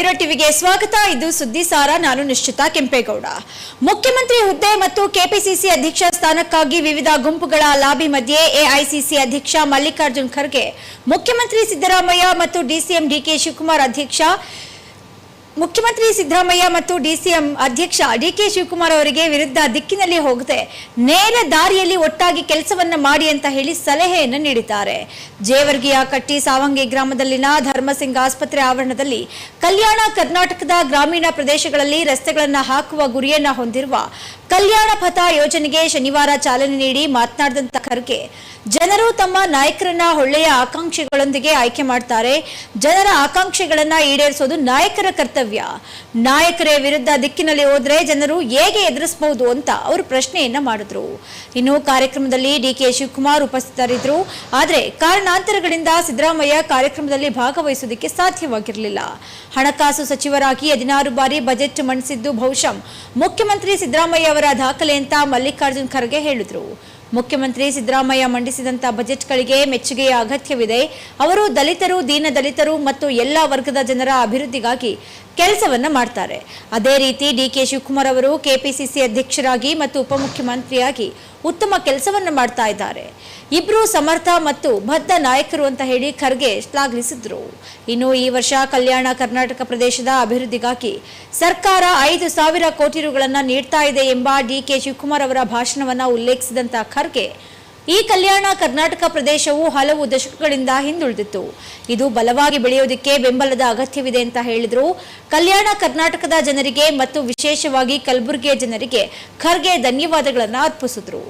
ಮಯೂರ ಟಿವಿಗೆ ಸ್ವಾಗತ. ಇದು ಸುದ್ದಿ ಸಾರ. ನಾನು ನಿಶ್ಚಿತ ಕೆಂಪೇಗೌಡ. ಮುಖ್ಯಮಂತ್ರಿ ಹುದ್ದೆ ಮತ್ತು ಕೆಪಿಸಿಸಿ ಅಧ್ಯಕ್ಷ ಸ್ಥಾನಕ್ಕಾಗಿ ವಿವಿಧ ಗುಂಪುಗಳ ಲಾಬಿ ಮಧ್ಯೆ ಎಐಸಿಸಿ ಅಧ್ಯಕ್ಷ ಮಲ್ಲಿಕಾರ್ಜುನ್ ಖರ್ಗೆ, ಮುಖ್ಯಮಂತ್ರಿ ಸಿದ್ದರಾಮಯ್ಯ ಮತ್ತು ಡಿಸಿಎಂ ಡಿಕೆ ಶಿವಕುಮಾರ್ ಅಧ್ಯಕ್ಷ ಮುಖ್ಯಮಂತ್ರಿ ಸಿದ್ದರಾಮಯ್ಯ ಮತ್ತು ಡಿಸಿಎಂ ಅಧ್ಯಕ್ಷ ಡಿಕೆ ಶಿವಕುಮಾರ್ ಅವರಿಗೆ ವಿರುದ್ಧ ದಿಕ್ಕಿನಲ್ಲಿ ಹೋಗದೆ ನೇರ ದಾರಿಯಲ್ಲಿ ಒಟ್ಟಾಗಿ ಕೆಲಸವನ್ನ ಮಾಡಿ ಅಂತ ಹೇಳಿ ಸಲಹೆಯನ್ನು ನೀಡಿದ್ದಾರೆ. ಜೇವರ್ಗಿಯ ಕಟ್ಟಿ ಸಾವಂಗಿ ಗ್ರಾಮದಲ್ಲಿನ ಧರ್ಮಸಿಂಗ್ ಆಸ್ಪತ್ರೆ ಆವರಣದಲ್ಲಿ ಕಲ್ಯಾಣ ಕರ್ನಾಟಕದ ಗ್ರಾಮೀಣ ಪ್ರದೇಶಗಳಲ್ಲಿ ರಸ್ತೆಗಳನ್ನು ಹಾಕುವ ಗುರಿಯನ್ನ ಹೊಂದಿರುವ ಕಲ್ಯಾಣ ಪಥ ಯೋಜನೆಗೆ ಶನಿವಾರ ಚಾಲನೆ ನೀಡಿ ಮಾತನಾಡಿದಂತ ಖರ್ಗೆ, ಜನರು ತಮ್ಮ ನಾಯಕರನ್ನ ಒಳ್ಳೆಯ ಆಕಾಂಕ್ಷೆಗಳೊಂದಿಗೆ ಆಯ್ಕೆ ಮಾಡ್ತಾರೆ. ಜನರ ಆಕಾಂಕ್ಷೆಗಳನ್ನ ಈಡೇರಿಸೋದು ನಾಯಕರ ಕರ್ತವ್ಯ. ನಾಯಕರೇ ವಿರುದ್ಧ ದಿಕ್ಕಿನಲ್ಲಿ ಹೋದ್ರೆ ಜನರು ಹೇಗೆ ಎದುರಿಸಬಹುದು ಅಂತ ಅವರು ಪ್ರಶ್ನೆಯನ್ನ ಮಾಡಿದ್ರು. ಇನ್ನು ಕಾರ್ಯಕ್ರಮದಲ್ಲಿ ಡಿ ಕೆ ಶಿವಕುಮಾರ್ ಉಪಸ್ಥಿತರಿದ್ದರು ಆದ್ರೆ ಕಾರಣಾಂತರಗಳಿಂದ ಸಿದ್ದರಾಮಯ್ಯ ಕಾರ್ಯಕ್ರಮದಲ್ಲಿ ಭಾಗವಹಿಸುವುದಕ್ಕೆ ಸಾಧ್ಯವಾಗಿರಲಿಲ್ಲ. ಹಣಕಾಸು ಸಚಿವರಾಗಿ ಹದಿನಾರು ಬಾರಿ ಬಜೆಟ್ ಮಂಡಿಸಿದ್ದು ಬಹುಶಃ ಮುಖ್ಯಮಂತ್ರಿ ಸಿದ್ದರಾಮಯ್ಯ ಅವರ ದಾಖಲೆ ಅಂತ ಮಲ್ಲಿಕಾರ್ಜುನ್ ಖರ್ಗೆ ಹೇಳಿದ್ರು. ಮುಖ್ಯಮಂತ್ರಿ ಸಿದ್ದರಾಮಯ್ಯ ಮಂಡಿಸಿದಂತ ಬಜೆಟ್ಗಳಿಗೆ ಮೆಚ್ಚುಗೆಯ ಅಗತ್ಯವಿದೆ. ಅವರು ದಲಿತರು ದೀನ ದಲಿತರು ಮತ್ತು ಎಲ್ಲ ವರ್ಗದ ಜನರ ಅಭಿವೃದ್ಧಿಗಾಗಿ ಕೆಲಸವನ್ನ ಮಾಡ್ತಾರೆ. ಅದೇ ರೀತಿ ಡಿಕೆ ಶಿವಕುಮಾರ್ ಅವರು ಕೆಪಿಸಿಸಿ ಅಧ್ಯಕ್ಷರಾಗಿ ಮತ್ತು ಉಪಮುಖ್ಯಮಂತ್ರಿಯಾಗಿ ಉತ್ತಮ ಕೆಲಸವನ್ನ ಮಾಡ್ತಾ ಇದ್ದಾರೆ. ಇಬ್ರು ಸಮರ್ಥ ಮತ್ತು ಬದ್ಧ ನಾಯಕರು ಅಂತ ಹೇಳಿ ಖರ್ಗೆ ಶ್ಲಾಘಿಸಿದ್ರು. ಇನ್ನು ಈ ವರ್ಷ ಕಲ್ಯಾಣ ಕರ್ನಾಟಕ ಪ್ರದೇಶದ ಅಭಿವೃದ್ಧಿಗಾಗಿ ಸರ್ಕಾರ ಐದು ಸಾವಿರ ಕೋಟಿ ರುಗಳನ್ನ ನೀಡ್ತಾ ಇದೆ ಎಂಬ ಡಿಕೆ ಶಿವಕುಮಾರ್ ಅವರ ಭಾಷಣವನ್ನ ಉಲ್ಲೇಖಿಸಿದಂತ ಖರ್ಗೆ ಈ ಕಲ್ಯಾಣ ಕರ್ನಾಟಕ ಪ್ರದೇಶವು ಹಲವು ದಶಕಗಳಿಂದ ಹಿಂದುಳಿದಿತ್ತು. ಇದು ಬಲವಾಗಿ ಬೆಳೆಯೋದಕ್ಕೆ ಬೆಂಬಲದ ಅಗತ್ಯವಿದೆ ಅಂತ ಹೇಳಿದ್ರು. ಕಲ್ಯಾಣ ಕರ್ನಾಟಕದ ಜನರಿಗೆ ಮತ್ತು ವಿಶೇಷವಾಗಿ ಕಲಬುರಗಿಯ ಜನರಿಗೆ ಖರ್ಗೆ ಧನ್ಯವಾದಗಳನ್ನು ಅರ್ಪಿಸಿದ್ರು.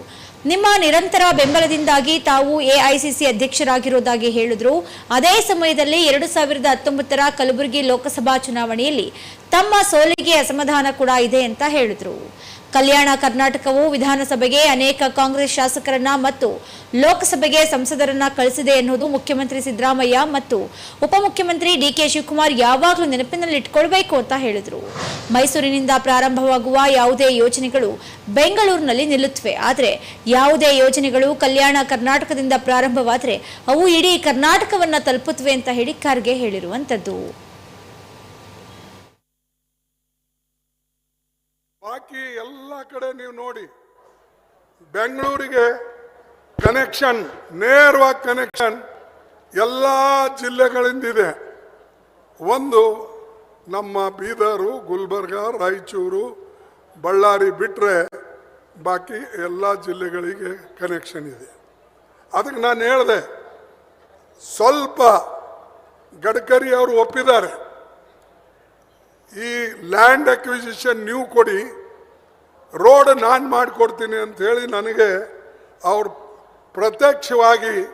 ನಿಮ್ಮ ನಿರಂತರ ಬೆಂಬಲದಿಂದಾಗಿ ತಾವು ಎಐಸಿಸಿ ಅಧ್ಯಕ್ಷರಾಗಿರುವುದಾಗಿ ಹೇಳಿದ್ರು. ಅದೇ ಸಮಯದಲ್ಲಿ ಎರಡು ಸಾವಿರದ ಹತ್ತೊಂಬತ್ತರ ಕಲಬುರಗಿ ಲೋಕಸಭಾ ಚುನಾವಣೆಯಲ್ಲಿ ತಮ್ಮ ಸೋಲಿಗೆ ಅಸಮಾಧಾನ ಕೂಡ ಇದೆ ಅಂತ ಹೇಳಿದ್ರು. ಕಲ್ಯಾಣ ಕರ್ನಾಟಕವು ವಿಧಾನಸಭೆಗೆ ಅನೇಕ ಕಾಂಗ್ರೆಸ್ ಶಾಸಕರನ್ನ ಮತ್ತು ಲೋಕಸಭೆಗೆ ಸಂಸದರನ್ನ ಕಳಿಸಿದೆ ಎನ್ನುವುದು ಮುಖ್ಯಮಂತ್ರಿ ಸಿದ್ದರಾಮಯ್ಯ ಮತ್ತು ಉಪಮುಖ್ಯಮಂತ್ರಿ ಡಿಕೆ ಶಿವಕುಮಾರ್ ಯಾವಾಗಲೂ ನೆನಪಿನಲ್ಲಿ ಇಟ್ಕೊಳ್ಬೇಕು ಅಂತ ಹೇಳಿದರು. ಮೈಸೂರಿನಿಂದ ಪ್ರಾರಂಭವಾಗುವ ಯಾವುದೇ ಯೋಜನೆಗಳು ಬೆಂಗಳೂರಿನಲ್ಲಿ ನಿಲ್ಲುತ್ತವೆ. ಆದರೆ ಯಾವುದೇ ಯೋಜನೆಗಳು ಕಲ್ಯಾಣ ಕರ್ನಾಟಕದಿಂದ ಪ್ರಾರಂಭವಾದರೆ ಅವು ಇಡೀ ಕರ್ನಾಟಕವನ್ನ ತಲುಪುತ್ತವೆ ಅಂತ ಹೇಳಿ ಖರ್ಗೆ ಹೇಳಿರುವಂತದ್ದು. ಬಾಕಿ ಎಲ್ಲ ಕಡೆ ನೀವು ನೋಡಿ. ಬೆಂಗಳೂರಿಗೆ ಕನೆಕ್ಷನ್ ನೇರವಾಗಿ ಕನೆಕ್ಷನ್ ಎಲ್ಲ ಜಿಲ್ಲೆಗಳಿಂದಿದೆ. ಒಂದು ನಮ್ಮ ಬೀದರು, ಗುಲ್ಬರ್ಗ, ರಾಯಚೂರು, ಬಳ್ಳಾರಿ ಬಿಟ್ಟರೆ ಬಾಕಿ ಎಲ್ಲ ಜಿಲ್ಲೆಗಳಿಗೆ ಕನೆಕ್ಷನ್ ಇದೆ. ಅದಕ್ಕೆ ನಾನು ಹೇಳಿದೆ, ಸ್ವಲ್ಪ ಗಡ್ಕರಿ ಅವರು ಒಪ್ಪಿದ್ದಾರೆ. ಈ ಲ್ಯಾಂಡ್ ಅಕ್ವಿಸಿಷನ್ ನೀವು ಕೊಡಿ. ರೋಡ್ ನಾನು ಮಾಡಿಕೊಡ್ತೀನಿ ಅಂತ ಹೇಳಿ ನನಗೆ ಅವರು ಪ್ರತ್ಯಕ್ಷವಾಗಿ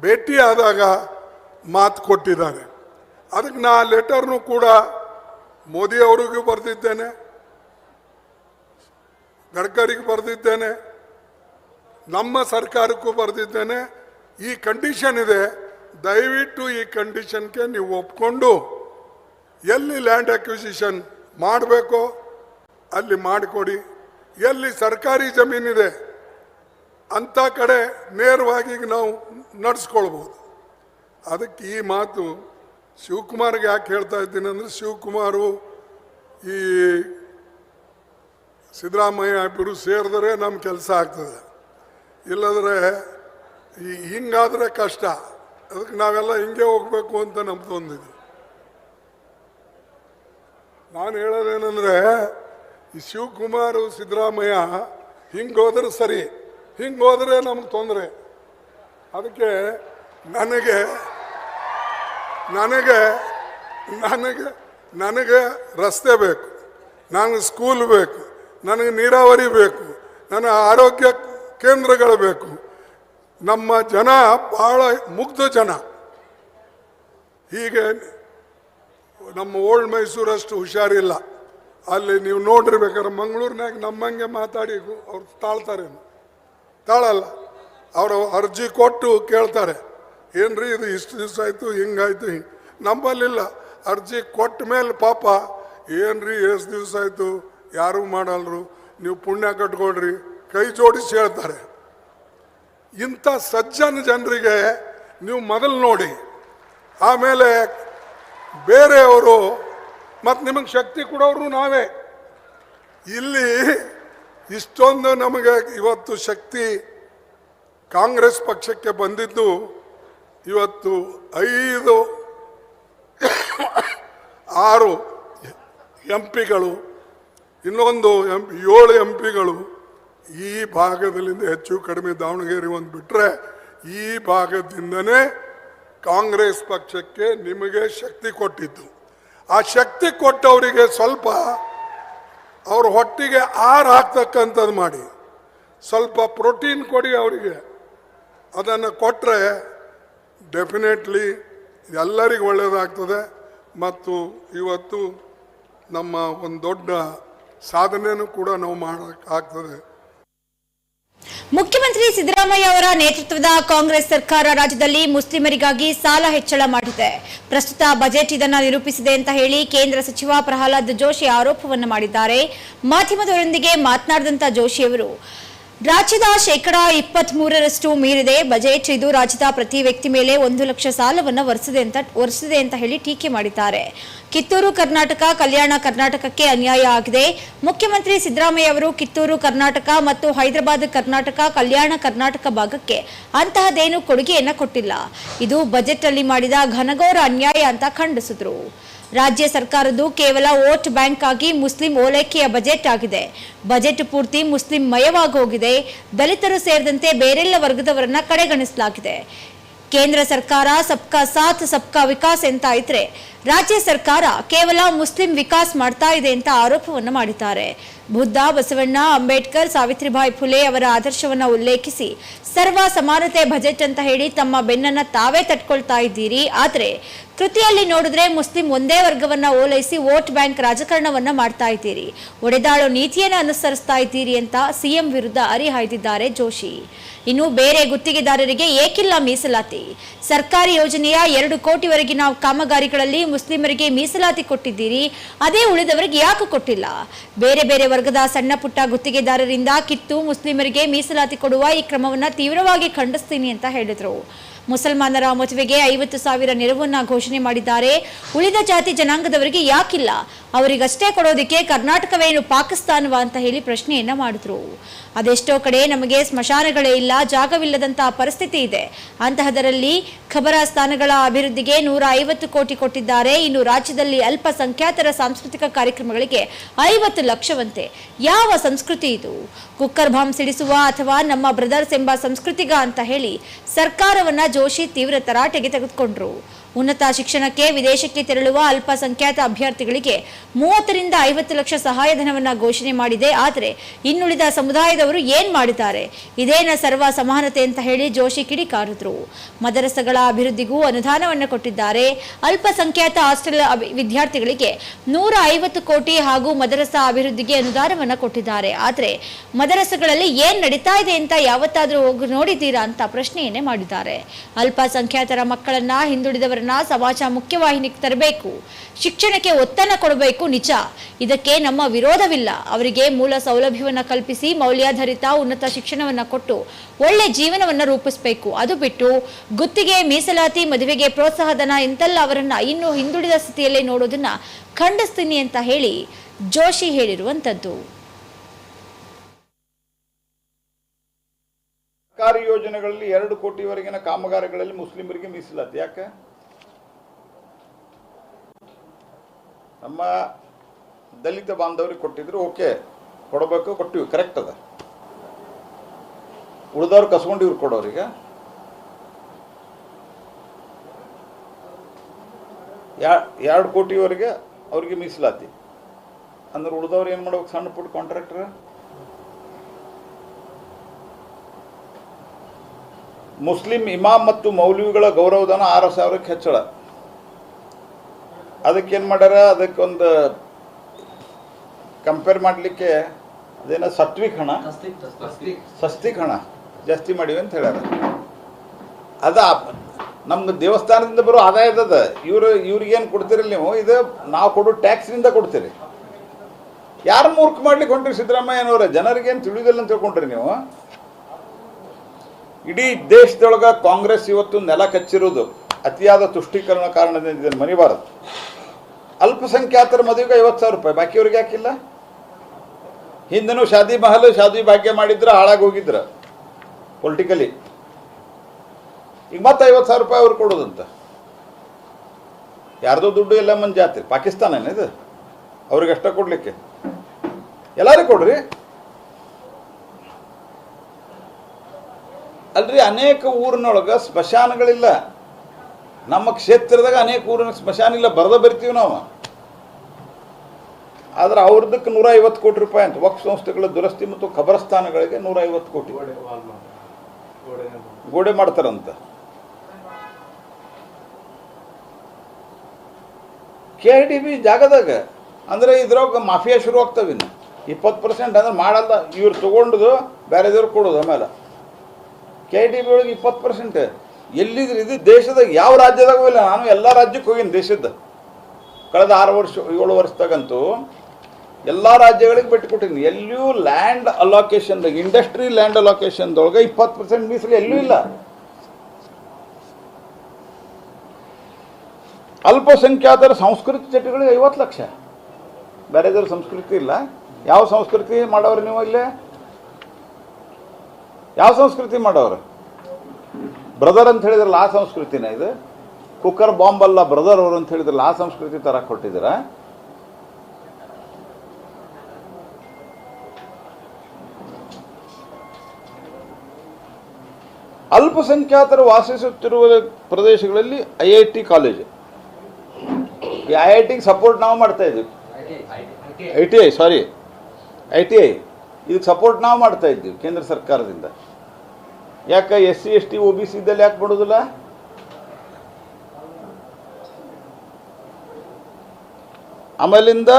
ಭೇಟಿಯಾದಾಗ ಮಾತು ಕೊಟ್ಟಿದ್ದಾರೆ. ಅದಕ್ಕೆ ನಾ ಲೆಟರ್ನು ಕೂಡ ಮೋದಿ ಅವರಿಗೂ ಬರೆದಿದ್ದೇನೆ. ಗಡ್ಕರಿಗೆ ಬರೆದಿದ್ದೇನೆ. ನಮ್ಮ ಸರ್ಕಾರಕ್ಕೂ ಬರೆದಿದ್ದೇನೆ. ಈ ಕಂಡೀಷನ್ ಇದೆ. ದಯವಿಟ್ಟು ಈ ಕಂಡೀಷನ್ಗೆ ನೀವು ಒಪ್ಕೊಂಡು ಎಲ್ಲಿ ಲ್ಯಾಂಡ್ ಅಕ್ವಿಸಿಷನ್ ಮಾಡಬೇಕೋ ಅಲ್ಲಿ ಮಾಡಿಕೊಡಿ. ಎಲ್ಲಿ ಸರ್ಕಾರಿ ಜಮೀನಿದೆ ಅಂಥ ಕಡೆ ನೇರವಾಗಿ ನಾವು ನಡೆಸ್ಕೊಳ್ಬೋದು. ಅದಕ್ಕೆ ಈ ಮಾತು ಶಿವಕುಮಾರ್ಗೆ ಯಾಕೆ ಹೇಳ್ತಾ ಇದ್ದೀನಿ ಅಂದರೆ ಶಿವಕುಮಾರು ಈ ಸಿದ್ದರಾಮಯ್ಯ ಇಬ್ಬರು ಸೇರಿದ್ರೆ ನಮ್ಮ ಕೆಲಸ ಆಗ್ತದೆ. ಇಲ್ಲದ್ರೆ ಈ ಹಿಂಗಾದರೆ ಕಷ್ಟ. ಅದಕ್ಕೆ ನಾವೆಲ್ಲ ಹಿಂಗೆ ಹೋಗಬೇಕು ಅಂತ ಒಂದಿದೆ ನಾನು ಹೇಳೋದೇನೆಂದ್ರೆ ಈ ಶಿವಕುಮಾರ್ ಸಿದ್ದರಾಮಯ್ಯ ಹಿಂಗೆ ಹೋದ್ರೆ ಸರಿ ಹಿಂಗೆ ಹೋದ್ರೆ ನಮ್ಗೆ ತೊಂದರೆ. ಅದಕ್ಕೆ ನನಗೆ ನನಗೆ ನನಗೆ ನನಗೆ ರಸ್ತೆ ಬೇಕು. ನನಗೆ ಸ್ಕೂಲ್ ಬೇಕು. ನನಗೆ ನೀರಾವರಿ ಬೇಕು. ನನಗೆ ಆರೋಗ್ಯ ಕೇಂದ್ರಗಳು ಬೇಕು. ನಮ್ಮ ಜನ ಭಾಳ ಮುಗ್ಧ ಜನ. ಹೀಗೆ ನಮ್ಮ ಓಲ್ಡ್ ಮೈಸೂರಷ್ಟು ಹುಷಾರಿಲ್ಲ. ಅಲ್ಲಿ ನೀವು ನೋಡಿರ್ಬೇಕಾದ್ರೆ ಮಂಗಳೂರಿನಾಗ ನಮ್ಮಂಗೆ ಮಾತಾಡಿ ಅವ್ರು ತಾಳ್ತಾರೆ ತಾಳಲ್ಲ. ಅವರು ಅರ್ಜಿ ಕೊಟ್ಟು ಕೇಳ್ತಾರೆ. ಏನ್ರಿ ಇದು ಇಷ್ಟು ದಿವಸ ಆಯಿತು ಹಿಂಗಾಯ್ತು ಹಿಂಗೆ. ನಂಬಲ್ಲಿಲ್ಲ ಅರ್ಜಿ ಕೊಟ್ಟ ಮೇಲೆ ಪಾಪ, ಏನ್ರಿ ಎಷ್ಟು ದಿವಸ ಆಯಿತು, ಯಾರೂ ಮಾಡಲ್ರು? ನೀವು ಪುಣ್ಯ ಕಟ್ಕೊಳ್ರಿ. ಕೈ ಜೋಡಿಸಿ ಹೇಳ್ತಾರೆ. ಇಂಥ ಸಜ್ಜನ ಜನರಿಗೆ ನೀವು ಮೊದಲು ನೋಡಿ. ಆಮೇಲೆ ಬೇರೆಯವರು ಮತ್ತು ನಿಮಗೆ ಶಕ್ತಿ ಕೊಡೋರು ನಾವೇ. ಇಲ್ಲಿ ಇಷ್ಟೊಂದು ನಮಗೆ ಇವತ್ತು ಶಕ್ತಿ ಕಾಂಗ್ರೆಸ್ ಪಕ್ಷಕ್ಕೆ ಬಂದಿದ್ದು ಇವತ್ತು ಐದು, ಆರು ಎಂ ಪಿಗಳು ಇನ್ನೊಂದು ಎಂ, ಏಳು ಎಂ ಪಿಗಳು ಈ ಭಾಗದಲ್ಲಿಂದ ಹೆಚ್ಚು ಕಡಿಮೆ ದಾವಣಗೆರೆ ಒಂದು ಬಿಟ್ಟರೆ ಈ ಭಾಗದಿಂದನೇ ಕಾಂಗ್ರೆಸ್ ಪಕ್ಷಕ್ಕೆ ನಿಮಗೆ ಶಕ್ತಿ ಕೊಟ್ಟಿದ್ದು. ಆ ಶಕ್ತಿ ಕೊಟ್ಟವರಿಗೆ ಸ್ವಲ್ಪ ಅವ್ರ ಹೊಟ್ಟಿಗೆ ಆರು ಹಾಕ್ತಕ್ಕಂಥದ್ದು ಮಾಡಿ. ಸ್ವಲ್ಪ ಪ್ರೋಟೀನ್ ಕೊಡಿ ಅವರಿಗೆ. ಅದನ್ನು ಕೊಟ್ಟರೆ ಡೆಫಿನೆಟ್ಲಿ ಎಲ್ಲರಿಗೂ ಒಳ್ಳೆಯದಾಗ್ತದೆ. ಮತ್ತು ಇವತ್ತು ನಮ್ಮ ಒಂದು ದೊಡ್ಡ ಸಾಧನೆಯೂ ಕೂಡ ನಾವು ಮಾಡೋಕ್ಕಾಗ್ತದೆ ಮುಖ್ಯಮಂತ್ರಿ ಸಿದ್ದರಾಮಯ್ಯ ಅವರ ನೇತೃತ್ವದ ಕಾಂಗ್ರೆಸ್ ಸರ್ಕಾರ ರಾಜ್ಯದಲ್ಲಿ ಮುಸ್ಲಿಮರಿಗಾಗಿ ಸಾಲ ಹೆಚ್ಚಳ ಮಾಡಿದೆ. ಪ್ರಸ್ತುತ ಬಜೆಟ್ ಇದನ್ನು ನಿರೂಪಿಸಿದೆ ಅಂತ ಹೇಳಿ ಕೇಂದ್ರ ಸಚಿವ ಪ್ರಹ್ಲಾದ್ ಜೋಶಿ ಆರೋಪವನ್ನು ಮಾಡಿದ್ದಾರೆ. ಮಾಧ್ಯಮದವರೊಂದಿಗೆ ಮಾತನಾಡಿದಂತ ಜೋಶಿ ಅವರು, ರಾಜ್ಯದ ಶೇಕಡಾ ಇಪ್ಪತ್ತ್ ಮೂರರಷ್ಟು ಮೀರಿದೆ. ಬಜೆಟ್ ಇದು ರಾಜ್ಯದ ಪ್ರತಿ ವ್ಯಕ್ತಿ ಮೇಲೆ ಒಂದು ಲಕ್ಷ ಸಾಲವನ್ನು ಒರೆಸಿದೆ ಅಂತ ಒರೆಸಿದೆ ಅಂತ ಹೇಳಿ ಟೀಕೆ ಮಾಡಿದ್ದಾರೆ. ಕಿತ್ತೂರು ಕರ್ನಾಟಕ ಕಲ್ಯಾಣ ಕರ್ನಾಟಕಕ್ಕೆ ಅನ್ಯಾಯ ಆಗಿದೆ. ಮುಖ್ಯಮಂತ್ರಿ ಸಿದ್ದರಾಮಯ್ಯ ಅವರು ಕಿತ್ತೂರು ಕರ್ನಾಟಕ ಮತ್ತು ಹೈದರಾಬಾದ್ ಕರ್ನಾಟಕ ಕಲ್ಯಾಣ ಕರ್ನಾಟಕ ಭಾಗಕ್ಕೆ ಅಂತಹದೇನು ಕೊಡುಗೆಯನ್ನ ಕೊಟ್ಟಿಲ್ಲ. ಇದು ಬಜೆಟ್ ಅಲ್ಲಿ ಮಾಡಿದ ಘನಘೋರ ಅನ್ಯಾಯ ಅಂತ ಖಂಡಿಸಿದ್ರು. ರಾಜ್ಯ ಸರ್ಕಾರದ್ದು ಕೇವಲ ವೋಟ್ ಬ್ಯಾಂಕ್ ಆಗಿ ಮುಸ್ಲಿಂ ಓಲೈಕೆಯ ಬಜೆಟ್ ಆಗಿದೆ. ಬಜೆಟ್ ಪೂರ್ತಿ ಮುಸ್ಲಿಂ ಮಯವಾಗೋಗಿದೆ ದಲಿತರು ಸೇರಿದಂತೆ ಬೇರೆಲ್ಲ ವರ್ಗದವರನ್ನ ಕಡೆಗಣಿಸಲಾಗಿದೆ. ಕೇಂದ್ರ ಸರ್ಕಾರ ಸಬ್ಕಾ ಸಾಥ್, ಸಬ್ಕಾ ವಿಕಾಸ್ ಅಂತ ಇದ್ರೆ ರಾಜ್ಯ ಸರ್ಕಾರ ಕೇವಲ ಮುಸ್ಲಿಂ ವಿಕಾಸ್ ಮಾಡ್ತಾ ಇದೆ ಅಂತ ಆರೋಪವನ್ನು ಮಾಡಿದ್ದಾರೆ. ಬುದ್ಧ, ಬಸವಣ್ಣ, ಅಂಬೇಡ್ಕರ್, ಸಾವಿತ್ರಿಬಾಯಿ ಫುಲೆ ಅವರ ಆದರ್ಶವನ್ನ ಉಲ್ಲೇಖಿಸಿ ಸರ್ವ ಸಮಾನತೆ ಬಜೆಟ್ ಅಂತ ಹೇಳಿ ತಮ್ಮ ಬೆನ್ನನ್ನು ತಾವೇ ತಟ್ಕೊಳ್ತಾ ಇದ್ದೀರಿ. ಆದರೆ ಕೃತಿಯಲ್ಲಿ ನೋಡಿದ್ರೆ ಮುಸ್ಲಿಂ ಒಂದೇ ವರ್ಗವನ್ನ ಓಲೈಸಿ ವೋಟ್ ಬ್ಯಾಂಕ್ ರಾಜಕಾರಣವನ್ನ ಮಾಡ್ತಾ ಇದ್ದೀರಿ. ಒಡೆದಾಳು ನೀತಿಯನ್ನ ಅನುಸರಿಸ್ತಾ ಇದ್ದೀರಿ ಅಂತ ಸಿಎಂ ವಿರುದ್ಧ ಅರಿಹಾಯ್ದಿದ್ದಾರೆ ಜೋಶಿ. ಇನ್ನು ಬೇರೆ ಗುತ್ತಿಗೆದಾರರಿಗೆ ಏಕಿಲ್ಲ ಮೀಸಲಾತಿ. ಸರ್ಕಾರಿ ಯೋಜನೆಯ ಎರಡು ಕೋಟಿವರೆಗಿನ ಕಾಮಗಾರಿಗಳಲ್ಲಿ ಮುಸ್ಲಿಮರಿಗೆ ಮೀಸಲಾತಿ ಕೊಟ್ಟಿದ್ದೀರಿ, ಅದೇ ಉಳಿದವರಿಗೆ ಯಾಕೆ ಕೊಟ್ಟಿಲ್ಲ? ಬೇರೆ ಬೇರೆ ವರ್ಗದ ಸಣ್ಣ ಪುಟ್ಟ ಗುತ್ತಿಗೆದಾರರಿಂದ ಕಿತ್ತು ಮುಸ್ಲಿಮರಿಗೆ ಮೀಸಲಾತಿ ಕೊಡುವ ಈ ಕ್ರಮವನ್ನ ತೀವ್ರವಾಗಿ ಖಂಡಿಸ್ತೀನಿ ಅಂತ ಹೇಳಿದ್ರು. ಮುಸಲ್ಮಾನರ ಮದುವೆಗೆ ಐವತ್ತು ಸಾವಿರ ನೆರವನ್ನ ಘೋಷಣೆ ಮಾಡಿದ್ದಾರೆ. ಉಳಿದ ಜಾತಿ ಜನಾಂಗದವರಿಗೆ ಯಾಕಿಲ್ಲ? ಅವರಿಗಷ್ಟೇ ಕೊಡೋದಕ್ಕೆ ಕರ್ನಾಟಕವೇನು ಪಾಕಿಸ್ತಾನವಾ ಅಂತ ಹೇಳಿ ಪ್ರಶ್ನೆಯನ್ನ ಮಾಡಿದ್ರು. ಅದೆಷ್ಟೋ ಕಡೆ ನಮಗೆ ಸ್ಮಶಾನಗಳೇ ಇಲ್ಲ, ಜಾಗವಿಲ್ಲದಂತಹ ಪರಿಸ್ಥಿತಿ ಇದೆ. ಅಂತಹದರಲ್ಲಿ ಖಬರಸ್ಥಾನಗಳ ಅಭಿವೃದ್ಧಿಗೆ ನೂರ ಕೋಟಿ ಕೊಟ್ಟಿದ್ದಾರೆ. ಇನ್ನು ರಾಜ್ಯದಲ್ಲಿ ಅಲ್ಪಸಂಖ್ಯಾತರ ಸಾಂಸ್ಕೃತಿಕ ಕಾರ್ಯಕ್ರಮಗಳಿಗೆ ಐವತ್ತು ಲಕ್ಷವಂತೆ. ಯಾವ ಸಂಸ್ಕೃತಿ ಇದು? ಕುಕ್ಕರ್ ಬಾಂಬ್ ಸಿಡಿಸುವ ಅಥವಾ ನಮ್ಮ ಬ್ರದರ್ಸ್ ಎಂಬ ಸಂಸ್ಕೃತಿಗ ಅಂತ ಹೇಳಿ ಸರ್ಕಾರವನ್ನ ಜೋಶಿ ತೀವ್ರ ತರಾಟೆಗೆ ತೆಗೆದುಕೊಂಡ್ರು. ಉನ್ನತ ಶಿಕ್ಷಣಕ್ಕೆ ವಿದೇಶಕ್ಕೆ ತೆರಳುವ ಅಲ್ಪಸಂಖ್ಯಾತ ಅಭ್ಯರ್ಥಿಗಳಿಗೆ ಮೂವತ್ತರಿಂದ ಐವತ್ತು ಲಕ್ಷ ಸಹಾಯಧನವನ್ನ ಘೋಷಣೆ ಮಾಡಿದೆ. ಆದರೆ ಇನ್ನುಳಿದ ಸಮುದಾಯದವರು ಏನ್ ಮಾಡಿದ್ದಾರೆ? ಇದೇನ ಸರ್ವ ಸಮಾನತೆ ಅಂತ ಹೇಳಿ ಜೋಶಿ ಕಿಡಿಕಾರಿದ್ರು. ಮದರಸಗಳ ಅಭಿವೃದ್ಧಿಗೂ ಅನುದಾನವನ್ನು ಕೊಟ್ಟಿದ್ದಾರೆ. ಅಲ್ಪಸಂಖ್ಯಾತ ಹಾಸ್ಟೆಲ್ ವಿದ್ಯಾರ್ಥಿಗಳಿಗೆ ನೂರ ಐವತ್ತು ಕೋಟಿ ಹಾಗೂ ಮದರಸಾ ಅಭಿವೃದ್ಧಿಗೆ ಅನುದಾನವನ್ನ ಕೊಟ್ಟಿದ್ದಾರೆ. ಆದರೆ ಮದರಸಗಳಲ್ಲಿ ಏನ್ ನಡೀತಾ ಇದೆ ಅಂತ ಯಾವತ್ತಾದ್ರೂ ಹೋಗಿ ನೋಡಿದ್ದೀರಾ ಅಂತ ಪ್ರಶ್ನೆಯನ್ನೇ ಮಾಡಿದ್ದಾರೆ. ಅಲ್ಪಸಂಖ್ಯಾತರ ಮಕ್ಕಳನ್ನ ಹಿಂದುಳಿದವರನ್ನ ಸಮಾಜ ಮುಖ್ಯವಾಹಿನಿಗೆ ತರಬೇಕು. ಶಿಕ್ಷಣಕ್ಕೆ ಒತ್ತನ್ನು ಕೊಡಬೇಕು, ನಿಜ. ಇದಕ್ಕೆ ನಮ್ಮ ವಿರೋಧವಿಲ್ಲ. ಅವರಿಗೆ ಮೂಲ ಸೌಲಭ್ಯವನ್ನ ಕಲ್ಪಿಸಿ ಮೌಲ್ಯಾಧಾರಿತ ಉನ್ನತ ಶಿಕ್ಷಣವನ್ನ ಕೊಟ್ಟು ಒಳ್ಳೆ ಜೀವನವನ್ನ ರೂಪಿಸಬೇಕು. ಅದು ಬಿಟ್ಟು ಗುತ್ತಿಗೆ, ಮೀಸಲಾತಿ, ಮದುವೆಗೆ ಪ್ರೋತ್ಸಾಹಧನ ಇಂತೆಲ್ಲ ಅವರನ್ನು ಇನ್ನೂ ಹಿಂದುಳಿದ ಸ್ಥಿತಿಯಲ್ಲೇ ನೋಡೋದನ್ನ ಖಂಡಿಸ್ತೀನಿ ಅಂತ ಹೇಳಿ ಜೋಶಿ ಹೇಳಿರುವಂತದ್ದು. ಸರ್ಕಾರಿ ಯೋಜನೆಗಳಲ್ಲಿ ಎರಡು ಕೋಟಿವರೆಗಿನ ಕಾಮಗಾರಿಗಳಲ್ಲಿ ಮುಸ್ಲಿಮರಿಗೆ ಮೀಸಲಾತಿ. ಯಾಕೆ? ನಮ್ಮ ದಲಿತ ಬಾಂಧವರಿಗೆ ಕೊಟ್ಟಿದ್ರು, ಓಕೆ, ಕೊಡಬೇಕು, ಕೊಟ್ಟಿವಿ ಕರೆಕ್ಟ್ ಅದ. ಉಳಿದವ್ರು ಕಸ್ಕೊಂಡು ಇವ್ರು ಕೊಡೋರಿಗೆ ಎರಡು ಕೋಟಿವರೆಗೆ ಅವ್ರಿಗೆ ಮೀಸಲಾತಿ. ಅಂದ್ರೆ ಉಳಿದವ್ರು ಏನು ಮಾಡ್ಬೇಕು, ಸಣ್ಣ ಪುಟ್ಟ ಕಾಂಟ್ರಾಕ್ಟರ್ ಮುಸ್ಲಿಂ ಇಮಾಮ್ ಮತ್ತು ಮೌಲ್ವಿಗಳ ಗೌರವಧನ ಆರು ಸಾವಿರಕ್ಕೆ ಹೆಚ್ಚಳ. ಅದಕ್ಕೇನು ಮಾಡ್ಯಾರ? ಅದಕ್ಕೊಂದು ಕಂಪೇರ್ ಮಾಡಲಿಕ್ಕೆ ಅದೇನ ಸತ್ವಿಕ ಹಣ. ಸಸ್ತಿಕ್ ಹಣ. ಜಾಸ್ತಿ ಮಾಡಿವಿ ಅಂತ ಹೇಳ್ಯಾರ. ಅದ ನಮ್ಗೆ ದೇವಸ್ಥಾನದಿಂದ ಬರೋ ಆದಾಯದ ಇವರು ಇವ್ರಿಗೇನು ಕೊಡ್ತೀರಿ ನೀವು? ಇದು ನಾವು ಕೊಡೋ ಟ್ಯಾಕ್ಸ್ನಿಂದ ಕೊಡ್ತೀರಿ. ಯಾರು ಮೂರ್ಖ ಮಾಡ್ಲಿಕ್ಕೆ ಹೊಂಟ್ರಿ ಸಿದ್ದರಾಮಯ್ಯನವ್ರೆ? ಜನರಿಗೇನು ತಿಳಿದಿಲ್ಲ ಅಂತ ತಿಳ್ಕೊಂಡ್ರಿ ನೀವು. ಇಡೀ ದೇಶದೊಳಗ ಕಾಂಗ್ರೆಸ್ ಇವತ್ತು ನೆಲ ಕಚ್ಚಿರೋದು. ಅತಿಯಾದ ತುಷ್ಟೀಕರಣ ಕಾರಣದಿಂದ ಇದನ್ನು ಮರಿಬಾರದು. ಅಲ್ಪಸಂಖ್ಯಾತರ ಮದುವೆಗೆ ಐವತ್ತು ಸಾವಿರ ರೂಪಾಯಿ. ಬಾಕಿಯವ್ರಿಗೆ ಯಾಕಿಲ್ಲ? ಹಿಂದನೂ ಶಾದಿ ಮಹಲ್, ಶಾದಿ ಭಾಗ್ಯ ಮಾಡಿದ್ರೆ ಹಾಳಾಗಿ ಹೋಗಿದ್ರ. ಪೊಲಿಟಿಕಲಿ ಈಗ ಮತ್ತೆ ಐವತ್ತು ಸಾವಿರ ರೂಪಾಯಿ ಅವ್ರು ಕೊಡೋದಂತ. ಯಾರ್ದೋ ದುಡ್ಡು ಎಲ್ಲ ಮಂದಿ ಜಾತಿ. ಪಾಕಿಸ್ತಾನ ಇದು? ಅವ್ರಿಗೆ ಅಷ್ಟ ಕೊಡಲಿಕ್ಕೆ. ಎಲ್ಲರಿಗೂ ಕೊಡ್ರಿ. ಅಲ್ರಿ ಅನೇಕ ಊರಿನೊಳಗೆ ಸ್ಮಶಾನಗಳಿಲ್ಲ. ನಮ್ಮ ಕ್ಷೇತ್ರದಾಗ ಅನೇಕ ಊರಿನ ಸ್ಮಶಾನ ಇಲ್ಲ ಬರದ ಬರ್ತೀವಿ ನಾವು. ಆದ್ರೆ ಅವ್ರದಕ್ಕೆ ನೂರ ಐವತ್ತು ಕೋಟಿ ರೂಪಾಯಿ ಅಂತ ವಕ್ಫ್ ಸಂಸ್ಥೆಗಳ ದುರಸ್ತಿ ಮತ್ತು ಖಬರಸ್ಥಾನಗಳಿಗೆ ನೂರ ಐವತ್ತು ಕೋಟಿ. ಗೋಡೆ ಮಾಡ್ತಾರಂತ. ಕೆ ಡಿ ಬಿ ಜಾಗದಾಗ ಅಂದ್ರೆ ಇದ್ರೊಳಗೆ ಮಾಫಿಯಾ ಶುರು ಆಗ್ತವೆ ಇನ್ನು. ಇಪ್ಪತ್ತು ಪರ್ಸೆಂಟ್ ಅಂದ್ರೆ ಮಾಡಲ್ಲ ಇವ್ರು ತಗೊಂಡು ಬೇರೆದವ್ರು ಕೊಡೋದು ಆಮೇಲೆ. ಕೆ ಡಿ ಬಿ ಒಳಗೆ ಇಪ್ಪತ್ತು ಪರ್ಸೆಂಟ್ ಎಲ್ಲಿದ್ರಿ? ಇದು ದೇಶದಾಗ ಯಾವ ರಾಜ್ಯದಾಗೂ ಇಲ್ಲ. ನಾನು ಎಲ್ಲ ರಾಜ್ಯಕ್ಕೆ ಹೋಗಿನಿ ದೇಶದ ಕಳೆದ ಆರು ವರ್ಷ, ಏಳು ವರ್ಷದಾಗಂತೂ ಎಲ್ಲ ರಾಜ್ಯಗಳಿಗೆ ಬಿಟ್ಟುಕೊಟ್ಟಿನಿ ಎಲ್ಲಿಯೂ ಲ್ಯಾಂಡ್ ಅಲೋಕೇಶನ್ದಾಗ ಇಂಡಸ್ಟ್ರಿ ಲ್ಯಾಂಡ್ ಅಲೋಕೇಶನ್ದೊಳಗೆ ಇಪ್ಪತ್ತು ಪರ್ಸೆಂಟ್ ಮೀಸಲು ಎಲ್ಲೂ ಇಲ್ಲ. ಅಲ್ಪಸಂಖ್ಯಾತರ ಸಂಸ್ಕೃತಿ ಚಟುವಟಿಕೆಗಳಿಗೆ ಐವತ್ತು ಲಕ್ಷ. ಬೇರೆದವ್ರ ಸಂಸ್ಕೃತಿ ಇಲ್ಲ. ಯಾವ ಸಂಸ್ಕೃತಿ ಮಾಡೋರು ನೀವು ಇಲ್ಲೇ? ಯಾವ ಸಂಸ್ಕೃತಿ ಮಾಡೋರು ಬ್ರದರ್ ಅಂತ ಹೇಳಿದ್ರಲ್ಲ ಆ ಸಂಸ್ಕೃತಿನ ಇದು? ಕುಕ್ಕರ್ ಬಾಂಬ್ ಅಲ್ಲ ಬ್ರದರ್ ಅವರು ಅಂತ ಹೇಳಿದ್ರಲ್ಲ ಆ ಸಂಸ್ಕೃತಿ ತರ ಕೊಟ್ಟಿದ್ದೀರ? ಅಲ್ಪಸಂಖ್ಯಾತರು ವಾಸಿಸುತ್ತಿರುವ ಪ್ರದೇಶಗಳಲ್ಲಿ ಐ ಐ ಟಿ ಕಾಲೇಜು. ಈ ಐ ಐ ಟಿಗೆ ಸಪೋರ್ಟ್ ನಾವು ಮಾಡ್ತಾ ಇದ್ದೀವಿ. I T I sorry I T I ಇದಕ್ಕೆ ಸಪೋರ್ಟ್ ನಾವು ಮಾಡ್ತಾ ಇದ್ದೀವಿ ಕೇಂದ್ರ ಸರ್ಕಾರದಿಂದ. ಯಾಕೆ S C, S T, O B C ಇದ್ದಲ್ಲಿ ಯಾಕೆ ಮಾಡೋದಿಲ್ಲ ಆಮೇಲಿಂದ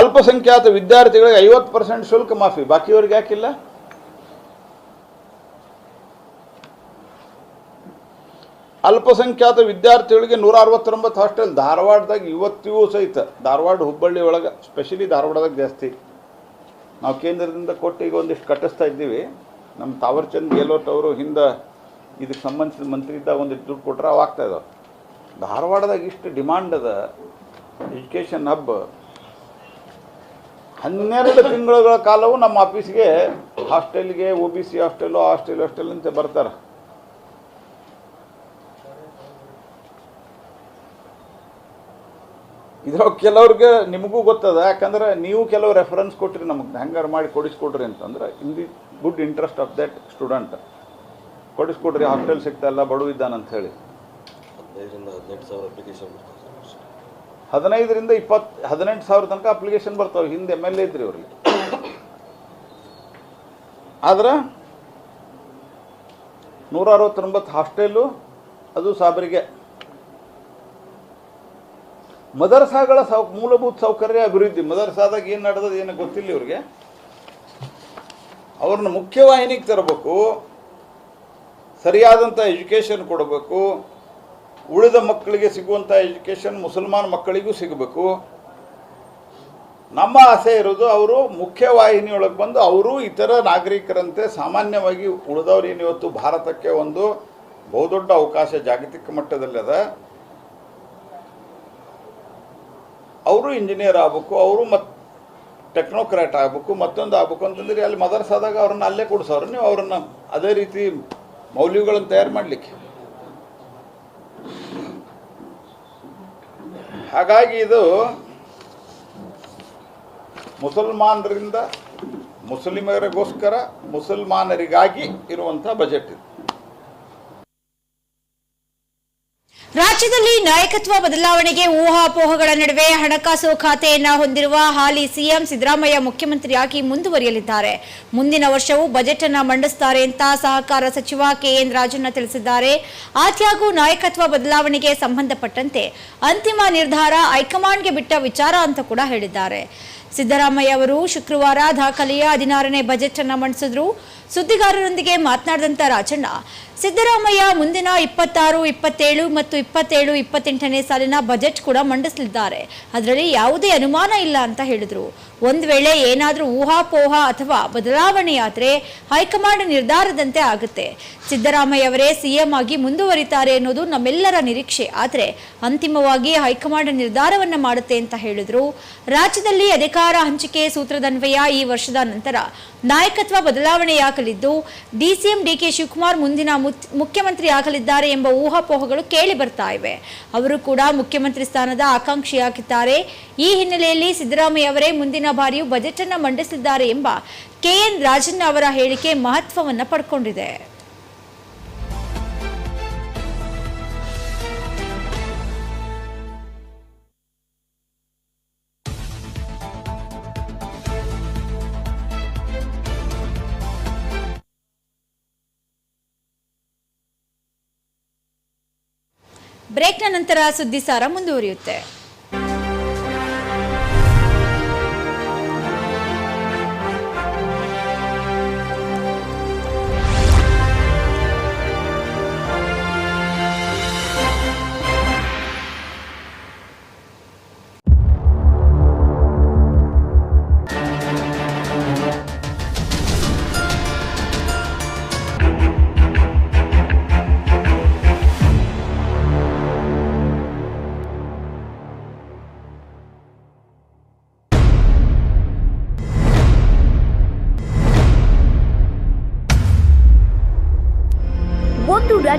ಅಲ್ಪಸಂಖ್ಯಾತ ವಿದ್ಯಾರ್ಥಿಗಳಿಗೆ ಐವತ್ತು ಪರ್ಸೆಂಟ್ ಶುಲ್ಕ ಮಾಫಿ. ಬಾಕಿಯವ್ರಿಗೆ ಯಾಕಿಲ್ಲ? ಅಲ್ಪಸಂಖ್ಯಾತ ವಿದ್ಯಾರ್ಥಿಗಳಿಗೆ ನೂರ ಅರವತ್ತೊಂಬತ್ತು ಹಾಸ್ಟೆಲ್. ಧಾರವಾಡದಾಗ ಇವತ್ತಿಗೂ ಸಹಿತ. ಧಾರವಾಡ, ಹುಬ್ಬಳ್ಳಿ ಒಳಗೆ ಸ್ಪೆಷಲಿ ಧಾರವಾಡದಾಗ ಜಾಸ್ತಿ. ನಾವು ಕೇಂದ್ರದಿಂದ ಕೊಟ್ಟು ಈಗ ಒಂದಿಷ್ಟು ಕಟ್ಟಿಸ್ತಾ ಇದ್ದೀವಿ. ನಮ್ಮ ತಾವರ್ಚಂದ್ ಗೆಹ್ಲೋಟ್ ಅವರು ಹಿಂದೆ ಇದಕ್ಕೆ ಸಂಬಂಧಿಸಿದ ಮಂತ್ರಿ ಇದ್ದಾಗ ಒಂದಿಷ್ಟು ದುಡ್ಡು ಕೊಟ್ಟರೆ ಅವು ಆಗ್ತಾ ಇದಾವೆ. ಧಾರವಾಡದಾಗ ಇಷ್ಟು ಡಿಮಾಂಡ್ ಅದ, ಎಜುಕೇಷನ್ ಹಬ್. ಹನ್ನೆರಡು ತಿಂಗಳುಗಳ ಕಾಲವು ನಮ್ಮ ಆಫೀಸ್ಗೆ ಹಾಸ್ಟೆಲ್ಗೆ O B C hostel, hostel hostel ಅಂತ ಬರ್ತಾರೆ. ಇದ್ರಾಗ ಕೆಲವ್ರಿಗೆ ನಿಮಗೂ ಗೊತ್ತದ, ಯಾಕಂದ್ರೆ ನೀವು ಕೆಲವು ರೆಫರೆನ್ಸ್ ಕೊಟ್ರಿ ನಮಗೆ, ಹ್ಯಾಂಗಾರು ಮಾಡಿ ಕೊಡಿಸ್ಕೊಡ್ರಿ ಅಂತಂದ್ರೆ in the good interest of that student. ಕೊಡಿಸ್ಕೊಡ್ರಿ hostel ಸಿಗ್ತಾ ಇಲ್ಲ ಬಡವ ಇದ್ದಾನಂತ ಹೇಳಿ ಹದಿನೈದರಿಂದ ಇಪ್ಪತ್ತು ಹದಿನೆಂಟು ಸಾವಿರ ತನಕ ಅಪ್ಲಿಕೇಶನ್ ಬರ್ತಾವೆ ಹಿಂದೆ ಎಂ ಎಲ್ ಎ ಇದ್ರಿ ಅವ್ರಿಗೆ ಆದ್ರೆ ನೂರ ಅರವತ್ತೊಂಬತ್ತು ಹಾಸ್ಟೆಲು ಅದು ಸಾಬರಿಗೆ. ಮದರ್ಸಾಗಳ ಸೌ ಮೂಲಭೂತ ಸೌಕರ್ಯ ಅಭಿವೃದ್ಧಿ. ಮದರ್ಸಾದಾಗ ಏನು ನಡೆದದ ಏನು ಗೊತ್ತಿಲ್ಲ ಇವ್ರಿಗೆ. ಅವ್ರನ್ನ ಮುಖ್ಯವಾಹಿನಿಗೆ ತರಬೇಕು ಸರಿಯಾದಂಥ ಎಜುಕೇಷನ್ ಕೊಡಬೇಕು, ಉಳಿದ ಮಕ್ಕಳಿಗೆ ಸಿಗುವಂಥ ಎಜುಕೇಷನ್ ಮುಸಲ್ಮಾನ್ ಮಕ್ಕಳಿಗೂ ಸಿಗಬೇಕು. ನಮ್ಮ ಆಸೆ ಇರೋದು ಅವರು ಮುಖ್ಯವಾಹಿನಿಯೊಳಗೆ ಬಂದು ಅವರು ಇತರ ನಾಗರಿಕರಂತೆ ಸಾಮಾನ್ಯವಾಗಿ ಉಳಿದವ್ರು ಏನು ಇವತ್ತು ಭಾರತಕ್ಕೆ ಒಂದು ಬಹುದೊಡ್ಡ ಅವಕಾಶ ಜಾಗತಿಕ ಮಟ್ಟದಲ್ಲಿ ಅದ ಅವರು ಇಂಜಿನಿಯರ್ ಆಗಬೇಕು, ಅವರು ಮತ್ ಟೆಕ್ನೋಕ್ರಾಟ್ ಆಗಬೇಕು, ಮತ್ತೊಂದು ಆಗ್ಬೇಕು ಅಂತಂದ್ರೆ ಅಲ್ಲಿ ಮದರ್ಸಾದಾಗ ಅವ್ರನ್ನ ಅಲ್ಲೇ ಕೊಡಿಸೋರು. ನೀವು ಅವ್ರನ್ನ ಅದೇ ರೀತಿ ಮೌಲ್ಯಗಳನ್ನು ತಯಾರು ಮಾಡಲಿಕ್ಕೆ. ಹಾಗಾಗಿ ಇದು ಮುಸಲ್ಮಾನರಿಂದ ಮುಸ್ಲಿಮರಿಗೋಸ್ಕರ ಮುಸಲ್ಮಾನರಿಗಾಗಿ ಇರುವಂಥ ಬಜೆಟ್ ಇದು. ರಾಜ್ಯದಲ್ಲಿ ನಾಯಕತ್ವ ಬದಲಾವಣೆಗೆ ಊಹಾಪೋಹಗಳ ನಡುವೆ ಹಣಕಾಸು ಖಾತೆಯನ್ನ ಹೊಂದಿರುವ ಹಾಲಿ ಸಿಎಂ ಸಿದ್ದರಾಮಯ್ಯ ಮುಖ್ಯಮಂತ್ರಿಯಾಗಿ ಮುಂದುವರಿಯಲಿದ್ದಾರೆ. ಮುಂದಿನ ವರ್ಷವೂ ಬಜೆಟ್ ಅನ್ನು ಮಂಡಿಸುತ್ತಾರೆ ಅಂತ ಸಹಕಾರ ಸಚಿವ ಕೆಎನ್ ರಾಜಣ್ಣ ತಿಳಿಸಿದ್ದಾರೆ. ಆತ್ಯಾಗೂ ನಾಯಕತ್ವ ಬದಲಾವಣೆಗೆ ಸಂಬಂಧಪಟ್ಟಂತೆ ಅಂತಿಮ ನಿರ್ಧಾರ ಹೈಕಮಾಂಡ್ಗೆ ಬಿಟ್ಟ ವಿಚಾರ ಅಂತ ಕೂಡ ಹೇಳಿದ್ದಾರೆ. ಸಿದ್ದರಾಮಯ್ಯ ಅವರು ಶುಕ್ರವಾರ ದಾಖಲೆಯ ಹದಿನಾರನೇ ಬಜೆಟ್ ಅನ್ನು ಮಂಡಿಸಿದ್ರು. ಸುದ್ದಿಗಾರರೊಂದಿಗೆ ಮಾತನಾಡಿದಂಥ ರಾಜಣ್ಣ, ಸಿದ್ದರಾಮಯ್ಯ ಮುಂದಿನ ಇಪ್ಪತ್ತಾರು, ಇಪ್ಪತ್ತೇಳು ಮತ್ತು ಇಪ್ಪತ್ತೇಳು, ಇಪ್ಪತ್ತೆಂಟನೇ ಸಾಲಿನ ಬಜೆಟ್ ಕೂಡ ಮಂಡಿಸಲಿದ್ದಾರೆ. ಅದರಲ್ಲಿ ಯಾವುದೇ ಅನುಮಾನ ಇಲ್ಲ ಅಂತ ಹೇಳಿದರು. ಒಂದು ವೇಳೆ ಏನಾದರೂ ಊಹಾಪೋಹ ಅಥವಾ ಬದಲಾವಣೆಯಾದರೆ ಹೈಕಮಾಂಡ್ ನಿರ್ಧಾರದಂತೆ ಆಗುತ್ತೆ. ಸಿದ್ದರಾಮಯ್ಯ ಅವರೇ ಸಿಎಂ ಆಗಿ ಮುಂದುವರಿತಾರೆ ಅನ್ನೋದು ನಮ್ಮೆಲ್ಲರ ನಿರೀಕ್ಷೆ. ಆದರೆ ಅಂತಿಮವಾಗಿ ಹೈಕಮಾಂಡ್ ನಿರ್ಧಾರವನ್ನು ಮಾಡುತ್ತೆ ಅಂತ ಹೇಳಿದರು. ರಾಜ್ಯದಲ್ಲಿ ಅಧಿಕಾರ ಹಂಚಿಕೆ ಸೂತ್ರದನ್ವಯ ಈ ವರ್ಷದ ನಂತರ ನಾಯಕತ್ವ ಬದಲಾವಣೆಯಾಗಲಿದ್ದು, ಡಿಸಿಎಂ ಡಿಕೆ ಶಿವಕುಮಾರ್ ಮುಂದಿನ ಮುತ್- ಮುಖ್ಯಮಂತ್ರಿ ಆಗಲಿದ್ದಾರೆ ಎಂಬ ಊಹಾಪೋಹಗಳು ಕೇಳಿ ಬರ್ತಾ ಇವೆ. ಅವರು ಕೂಡ ಮುಖ್ಯಮಂತ್ರಿ ಸ್ಥಾನದ ಆಕಾಂಕ್ಷಿಯಾಗಿದ್ದಾರೆ. ಈ ಹಿನ್ನೆಲೆಯಲ್ಲಿ ಸಿದ್ದರಾಮಯ್ಯ ಅವರೇ ಮುಂದಿನ ಬಾರಿಯೂ ಬಜೆಟ್ ಅನ್ನು ಮಂಡಿಸಲಿದ್ದಾರೆ ಎಂಬ ಕೆಎನ್ ರಾಜಣ್ಣ ಅವರ ಹೇಳಿಕೆ ಮಹತ್ವವನ್ನು ಪಡ್ಕೊಂಡಿದೆ. ಬ್ರೇಕ್ನ ನಂತರ ಸುದ್ದಿಸಾರ ಮುಂದುವರಿಯುತ್ತೆ.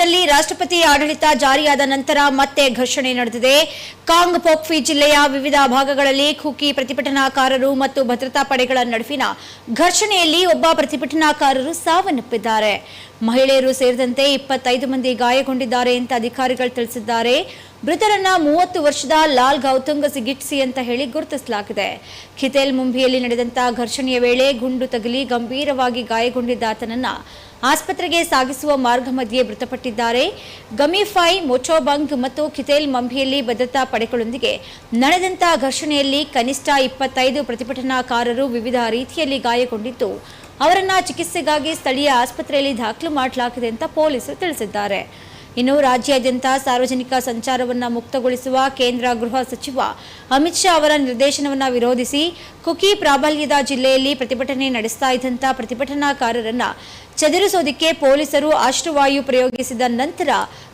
ಮಣಿಪುರದಲ್ಲಿ ರಾಷ್ಟ್ರಪತಿ ಆಡಳಿತ ಜಾರಿಯಾದ ನಂತರ ಮತ್ತೆ ಘರ್ಷಣೆ ನಡೆದಿದೆ. ಕಾಂಗ್ ಪೋಕ್ಫಿ ಜಿಲ್ಲೆಯ ವಿವಿಧ ಭಾಗಗಳಲ್ಲಿ ಖುಕಿ ಪ್ರತಿಭಟನಾಕಾರರು ಮತ್ತು ಭದ್ರತಾ ಪಡೆಗಳ ನಡುವಿನ ಘರ್ಷಣೆಯಲ್ಲಿ ಒಬ್ಬ ಪ್ರತಿಭಟನಾಕಾರರು ಸಾವನ್ನಪ್ಪಿದ್ದಾರೆ. ಮಹಿಳೆಯರು ಸೇರಿದಂತೆ ಇಪ್ಪತ್ತೈದು ಮಂದಿ ಗಾಯಗೊಂಡಿದ್ದಾರೆ ಅಂತ ಅಧಿಕಾರಿಗಳು ತಿಳಿಸಿದ್ದಾರೆ. ಮೃತರನ್ನ ಮೂವತ್ತು ವರ್ಷದ ಲಾಲ್ ಗೌತಂಗ ಸಿಗಿಟ್ಸಿ ಅಂತ ಹೇಳಿ ಗುರುತಿಸಲಾಗಿದೆ. ಖಿತೇಲ್ ಮುಂಬಿಯಲ್ಲಿ ನಡೆದಂತಹ ಘರ್ಷಣೆಯ ವೇಳೆ ಗುಂಡು ತಗಲಿ ಗಂಭೀರವಾಗಿ ಗಾಯಗೊಂಡಿದ್ದ ಆತನನ್ನ ಆಸ್ಪತ್ರೆಗೆ ಸಾಗಿಸುವ ಮಾರ್ಗ ಮಧ್ಯೆ ಮೃತಪಟ್ಟಿದ್ದಾರೆ. ಗಮಿಫೈ, ಮೊಚೋಬಂಗ್ ಮತ್ತು ಕಿತೇಲ್ ಮಂಬಿಯಲ್ಲಿ ಭದ್ರತಾ ಪಡೆಗಳೊಂದಿಗೆ ನಡೆದಂತಹ ಘರ್ಷಣೆಯಲ್ಲಿ ಕನಿಷ್ಠ ಇಪ್ಪತ್ತೈದು ಪ್ರತಿಭಟನಾಕಾರರು ವಿವಿಧ ರೀತಿಯಲ್ಲಿ ಗಾಯಗೊಂಡಿದ್ದು, ಅವರನ್ನ ಚಿಕಿತ್ಸೆಗಾಗಿ ಸ್ಥಳೀಯ ಆಸ್ಪತ್ರೆಯಲ್ಲಿ ದಾಖಲು ಮಾಡಲಾಗಿದೆ ಅಂತ ಪೊಲೀಸರು ತಿಳಿಸಿದ್ದಾರೆ. ಇನ್ನು ರಾಜ್ಯಾದ್ಯಂತ ಸಾರ್ವಜನಿಕ ಸಂಚಾರವನ್ನು ಮುಕ್ತಗೊಳಿಸುವ ಕೇಂದ್ರ ಗೃಹ ಸಚಿವ ಅಮಿತ್ ಶಾ ಅವರ ನಿರ್ದೇಶನವನ್ನ ವಿರೋಧಿಸಿ ಕುಕಿ ಪ್ರಾಬಲ್ಯದ ಜಿಲ್ಲೆಯಲ್ಲಿ ಪ್ರತಿಭಟನೆ ನಡೆಸ್ತಾ ಇದ್ದಂಥ ಪ್ರತಿಭಟನಾಕಾರರನ್ನ ಚದುರಿಸೋದಕ್ಕೆ ಪೊಲೀಸರು ಅಶ್ರುವಾಯು ಪ್ರಯೋಗಿಸಿದ ನಂತರ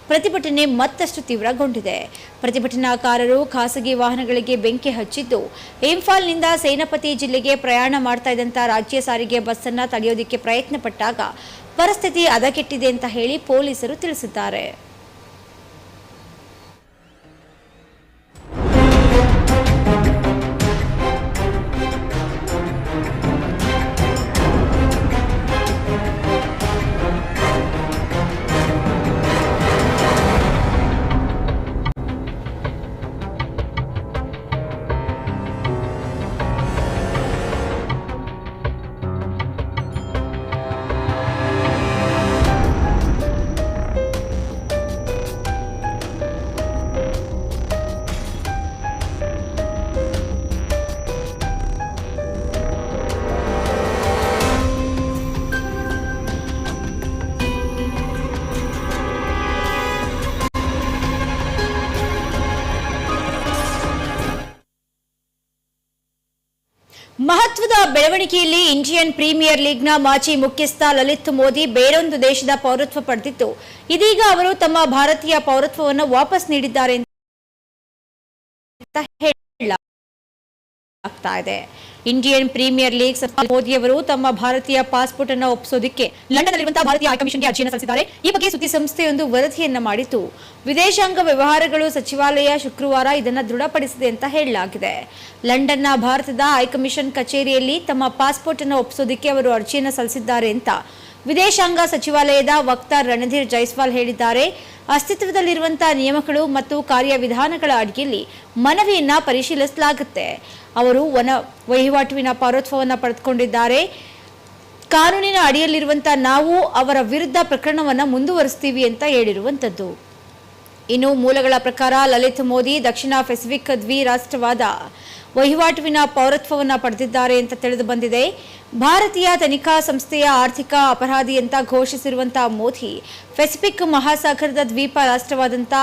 ಪ್ರತಿಭಟನೆ ಮತ್ತಷ್ಟು ತೀವ್ರಗೊಂಡಿದೆ. ಪ್ರತಿಭಟನಾಕಾರರು ಖಾಸಗಿ ವಾಹನಗಳಿಗೆ ಬೆಂಕಿ ಹಚ್ಚಿದ್ದು ಇಂಫಾಲ್ನಿಂದ ಸೇನಾಪತಿ ಜಿಲ್ಲೆಗೆ ಪ್ರಯಾಣ ಮಾಡ್ತಾ ಇದ್ದಂಥ ರಾಜ್ಯ ಸಾರಿಗೆ ಬಸ್ ಅನ್ನ ತಡೆಯೋದಕ್ಕೆ ಪ್ರಯತ್ನ ಪಟ್ಟಾಗ ಪರಿಸ್ಥಿತಿ ಹದಗೆಟ್ಟಿದೆ ಅಂತ ಹೇಳಿ ಪೊಲೀಸರು ತಿಳಿಸಿದ್ದಾರೆ. ಬೆಳವಣಿಗೆಯಲ್ಲಿ ಇಂಡಿಯನ್ ಪ್ರೀಮಿಯರ್ ಲೀಗ್ನ ಮಾಜಿ ಮುಖ್ಯಸ್ಥ ಲಲಿತ್ ಮೋದಿ ಬೇರೊಂದು ದೇಶದ ಪೌರತ್ವ ಪಡೆದಿದ್ದು, ಇದೀಗ ಅವರು ತಮ್ಮ ಭಾರತೀಯ ಪೌರತ್ವವನ್ನು ವಾಪಸ್ ನೀಡಿದ್ದಾರೆ ಅಂತ ಹೇಳಲಾಗ್ತಾ ಇದೆ. ಇಂಡಿಯನ್ ಪ್ರೀಮಿಯರ್ ಲೀಗ್ ಮೋದಿ ಅವರು ತಮ್ಮ ಭಾರತೀಯ ಪಾಸ್ಪೋರ್ಟ್ ಅನ್ನು ಒಪ್ಪಿಸೋದಕ್ಕೆ ಲಂಡನ್ನಲ್ಲಿರುವಂತಹ ಭಾರತೀಯ ಹೈಕಮಿಷನ್ಗೆ ಅರ್ಜಿಯನ್ನು ಸಲ್ಲಿಸಿದ್ದಾರೆ. ಈ ಬಗ್ಗೆ ಸುದ್ದಿ ಸಂಸ್ಥೆಯೊಂದು ವರದಿಯನ್ನ ಮಾಡಿತ್ತು. ವಿದೇಶಾಂಗ ವ್ಯವಹಾರಗಳು ಸಚಿವಾಲಯ ಶುಕ್ರವಾರ ಇದನ್ನು ದೃಢಪಡಿಸಿದೆ ಅಂತ ಹೇಳಲಾಗಿದೆ. ಲಂಡನ್ನ ಭಾರತದ ಹೈಕಮಿಷನ್ ಕಚೇರಿಯಲ್ಲಿ ತಮ್ಮ ಪಾಸ್ಪೋರ್ಟ್ ಅನ್ನು ಒಪ್ಪಿಸೋದಕ್ಕೆ ಅವರು ಅರ್ಜಿಯನ್ನು ಸಲ್ಲಿಸಿದ್ದಾರೆ ಅಂತ ವಿದೇಶಾಂಗ ಸಚಿವಾಲಯದ ವಕ್ತಾರ ರಣಧೀರ್ ಜೈಸ್ವಾಲ್ ಹೇಳಿದ್ದಾರೆ. ಅಸ್ತಿತ್ವದಲ್ಲಿರುವಂತಹ ನಿಯಮಗಳು ಮತ್ತು ಕಾರ್ಯವಿಧಾನಗಳ ಅಡಿಯಲ್ಲಿ ಮನವಿಯನ್ನ ಪರಿಶೀಲಿಸಲಾಗುತ್ತೆ. ಅವರು ವನ ವಹಿವಾಟುವಿನ ಪೌರತ್ವವನ್ನು ಪಡೆದುಕೊಂಡಿದ್ದಾರೆ. ಕಾನೂನಿನ ಅಡಿಯಲ್ಲಿರುವಂತಹ ನಾವು ಅವರ ವಿರುದ್ಧ ಪ್ರಕರಣವನ್ನು ಮುಂದುವರಿಸ್ತೀವಿ ಅಂತ ಹೇಳಿರುವಂಥದ್ದು ಇನ್ನು ಮೂಲಗಳ ಪ್ರಕಾರ ಲಲಿತ್ ಮೋದಿ, ದಕ್ಷಿಣ ಪೆಸಿಫಿಕ್ ದ್ವಿ ರಾಷ್ಟ್ರವಾದ ವಹಿವಾಟುವಿನ ಪೌರತ್ವವನ್ನು ಪಡೆದಿದ್ದಾರೆ ಅಂತ ತಿಳಿದು ಬಂದಿದೆ. ಭಾರತೀಯ ತನಿಖಾ ಸಂಸ್ಥೆಯ ಆರ್ಥಿಕ ಅಪರಾಧಿ ಅಂತ ಘೋಷಿಸಿರುವಂತಹ ಮೋದಿ, ಪೆಸಿಫಿಕ್ ಮಹಾಸಾಗರದ ದ್ವೀಪ ರಾಷ್ಟ್ರವಾದಂಥ